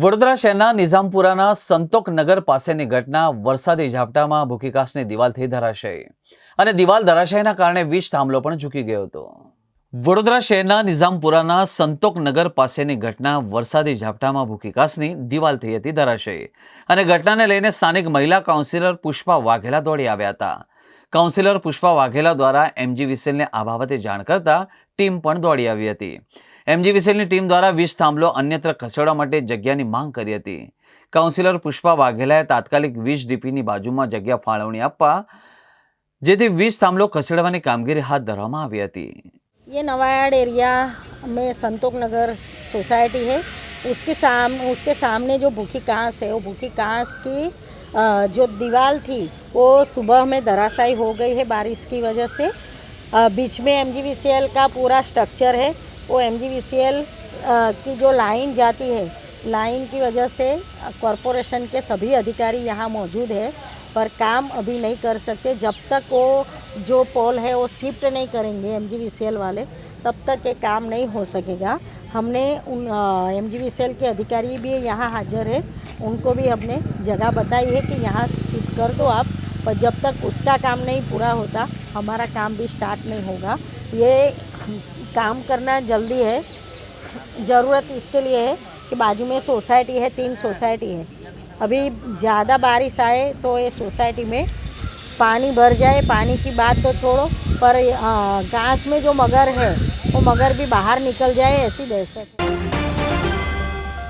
વડોદરા શહેરના નિઝામપુરાના સંતોક નગર પાસેની ઘટના વરસાદી ઝાપટામાં ભૂકિકાસની દિવાલ થઈ અને દિવાલ ધરાશયના કારણે વીજ થાંભલો પણ ઝૂકી ગયો હતો. વડોદરા શહેરના નિઝામપુરાના સંતોક નગર પાસેની ઘટના વરસાદી ઝાપટામાં ભૂકિકાસની દિવાલ થઈ હતી ધરાશયી. અને ઘટનાને લઈને સ્થાનિક મહિલા કાઉન્સિલર પુષ્પા વાઘેલા દોડી આવ્યા હતા. કાઉન્સિલર પુષ્પા વાઘેલા દ્વારા એમજી વિસેલને આ બાબતે જાણ કરતા ટીમ પણ દોડી આવી હતી એમજી વિસેલની ટીમ દ્વારા વીજ થાંભલો અન્યત્ર ખસેડવા માટે જગ્યાની માંગ કરી હતી કાઉન્સિલર પુષ્પા વાઘેલાએ તાત્કાલિક વીજ ડીપીની બાજુમાં જગ્યા ફાળવણી આપવા જેથી વીજ થાંભલો ખસેડવાની કામગીરી હાથ ધરવામાં આવી હતી ये नवायाड एरिया में संतोक नगर सोसाइटी है उसके साम उसके सामने जो भूखी कांस है वो भूखी कांस की अ, जो दीवार थी, वो सुबह में धराशायी हो गई है बारिश की वजह से। बीच में एमजीवीसीएल का पूरा स्ट्रक्चर है। वो एमजीवीसीएल की जो लाइन जाती है लाइन की वजह से कॉरपोरेशन के सभी अधिकारी यहाँ मौजूद है, पर काम अभी नहीं कर सकते। जब तक वो, जो पोल है, वो शिफ्ट नहीं करेंगे एमजीवीसीएल वाले। तब तक ये काम नहीं हो सकेगा। हमने उन एम जी सेल के अधिकारी भी यहाँ हाजिर है। उनको भी हमने जगह बताई है कि यहाँ शिफ्ट कर दो आप, पर जब तक उसका काम नहीं पूरा होता, हमारा काम भी स्टार्ट नहीं होगा। ये काम करना जल्दी है। ज़रूरत इसके लिए है कि बाजू में सोसाइटी है, तीन सोसाइटी है। अभी ज़्यादा बारिश आए तो ये सोसाइटी में पानी भर जाए, पानी की बात तो छोड़ो, पर घास में जो मगर है, वो मगर भी बाहर निकल जाए ऐसी दहशत है।